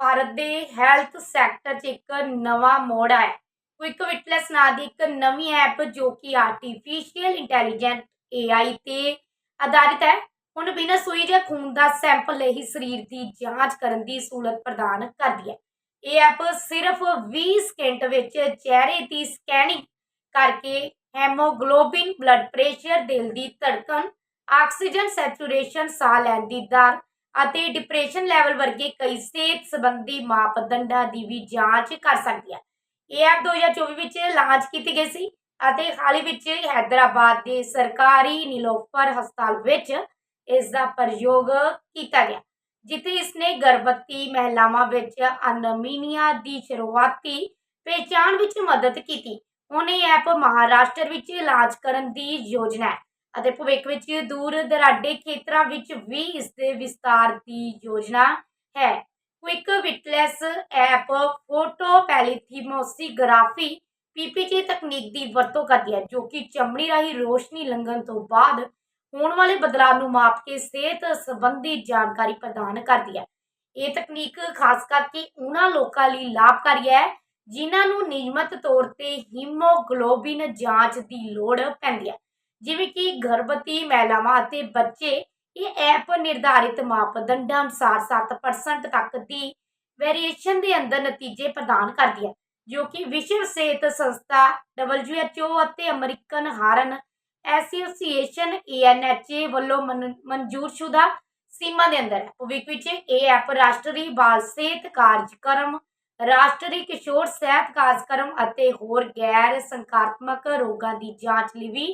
ਭਾਰਤ ਦੇ health sector 'ਚ ਇੱਕ ਨਵਾਂ ਮੋੜ ਆਇਆ। ਕੁਇਕ ਵਿਟਨੈਸ ਨਾਂ ਦੀ ਇੱਕ ਨਵੀਂ ਐਪ ਜੋ ਕਿ ਆਰਟੀਫੀਸ਼ੀਅਲ ਇੰਟੈਲੀਜੈਂਟ AI ਤੇ ਆਧਾਰਿਤ ਹੈ, ਹੁਣ ਬਿਨਾਂ ਸੂਈ ਜਾਂ ਖੂਨ ਦਾ ਸੈਂਪਲ ਲਈ ਸਰੀਰ ਦੀ ਜਾਂਚ ਕਰਨ ਦੀ ਸਹੂਲਤ ਪ੍ਰਦਾਨ ਕਰਦੀ ਹੈ। ਇਹ ਐਪ ਸਿਰਫ 20 ਸਕਿੰਟ ਵਿੱਚ ਚਿਹਰੇ ਦੀ ਸਕੈਨਿੰਗ ਕਰਕੇ ਹੈਮੋਗਲੋਬਿਨ ਬਲੱਡ ਪ੍ਰੈਸ਼ਰ ਦਿਲ ਦੀ ਧੜਕਣ ਆਕਸੀਜਨ ਸੈਚੂਰੇਸ਼ਨ ਸਾਹ ਲੈਣ ਦੀ ਦਰ ਅਤੇ ਡਿਪਰੈਸ਼ਨ ਲੈਵਲ ਵਰਗੇ ਕਈ ਸਿਹਤ ਸੰਬੰਧੀ ਮਾਪਦੰਡਾਂ ਦੀ ਵੀ ਜਾਂਚ ਕਰ ਸਕਦੀ ਹੈ। ਇਹ ਐਪ 2024 ਵਿੱਚ ਲਾਂਚ ਕੀਤੀ ਗਈ ਸੀ ਅਤੇ ਹਾਲ ਹੀ ਵਿੱਚ ਹੈਦਰਾਬਾਦ ਦੇ ਸਰਕਾਰੀ ਨੀਲੋਫਰ ਹਸਪਤਾਲ ਵਿੱਚ ਇਸ ਦਾ ਪ੍ਰਯੋਗ ਕੀਤਾ ਗਿਆ, ਜਿੱਥੇ ਇਸਨੇ ਗਰਭਵਤੀ ਮਹਿਲਾਵਾਂ ਵਿੱਚ ਅਨਮੀਨੀਆ ਦੀ ਸ਼ੁਰੂਆਤੀ ਪਹਿਚਾਣ ਵਿੱਚ ਮਦਦ ਕੀਤੀ। ਹੁਣ ਇਹ ਐਪ ਮਹਾਰਾਸ਼ਟਰ ਵਿੱਚ ਇਲਾਜ ਕਰਨ ਦੀ ਯੋਜਨਾ ਹੈ। ਅਤੇ ਭਵਿੱਖ ਵਿੱਚ ਦੂਰ ਦਰਾਡੇ ਖੇਤਰਾਂ ਵਿੱਚ ਵੀ ਇਸ ਦੇ ਵਿਸਤਾਰ ਦੀ ਯੋਜਨਾ ਹੈ। Quick vitals app, photo plethysmography PPT ਤਕਨੀਕ ਦੀ ਵਰਤੋਂ ਕਰਦੀ ਹੈ, ਜੋ ਕਿ ਚਮੜੀ ਰਾਹੀਂ ਰੋਸ਼ਨੀ ਲੰਘਣ ਤੋਂ ਬਾਅਦ ਹੋਣ ਵਾਲੇ ਬਦਲਾਅ ਨੂੰ ਮਾਪ ਕੇ ਸਿਹਤ ਸੰਬੰਧੀ ਜਾਣਕਾਰੀ ਪ੍ਰਦਾਨ ਕਰਦੀ ਹੈ। ਇਹ ਤਕਨੀਕ ਖਾਸ ਕਰਕੇ ਉਹਨਾਂ ਲੋਕਾਂ ਲਈ ਲਾਭਕਾਰੀ ਹੈ, ਜਿਨ੍ਹਾਂ ਨੂੰ ਨਿਯਮਤ ਤੌਰ ਤੇ ਹੀਮੋਗਲੋਬਿਨ ਜਾਂਚ ਦੀ ਲੋੜ ਪੈਂਦੀ ਹੈ। ਜਿਵੇਂ ਕਿ ਗਰਭਵਤੀ ਮਹਿਲਾਵਾਂ ਅਤੇ ਬੱਚੇ, ਇਹ ਐਪ ਨਿਰਧਾਰਿਤ ਮਾਪਦੰਡਾਂ ਅਨੁਸਾਰ 7% ਤੱਕ ਦੀ ਵੇਰੀਏਸ਼ਨ ਦੇ ਅੰਦਰ ਨਤੀਜੇ ਪ੍ਰਦਾਨ ਕਰਦੀ ਹੈ, ਜੋ ਕਿ ਵਿਸ਼ਵ ਸਿਹਤ ਸੰਸਥਾ WHO ਅਤੇ ਅਮਰੀਕਨ ਹਾਰਨ ਐਸੋਸੀਏਸ਼ਨ ANHA ਵੱਲੋਂ ਮਨਜ਼ੂਰਸ਼ੁਦਾ ਸੀਮਾ ਦੇ ਅੰਦਰ ਹੈ। ਭਵਿੱਖ ਵਿੱਚ ਇਹ ਐਪ ਰਾਸ਼ਟਰੀ ਬਾਲ ਸਿਹਤ ਕਾਰਜਕ੍ਰਮ, ਰਾਸ਼ਟਰੀ ਕਿਸ਼ੋਰ ਸਿਹਤ ਕਾਰਜਕ੍ਰਮ ਅਤੇ ਹੋਰ ਗੈਰ ਸੰਕਾਰਾਤਮਕ ਰੋਗਾਂ ਦੀ ਜਾਂਚ ਲਈ ਵੀ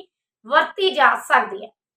ਵਰਤੀ ਜਾ ਸਕਦੀ ਹੈ।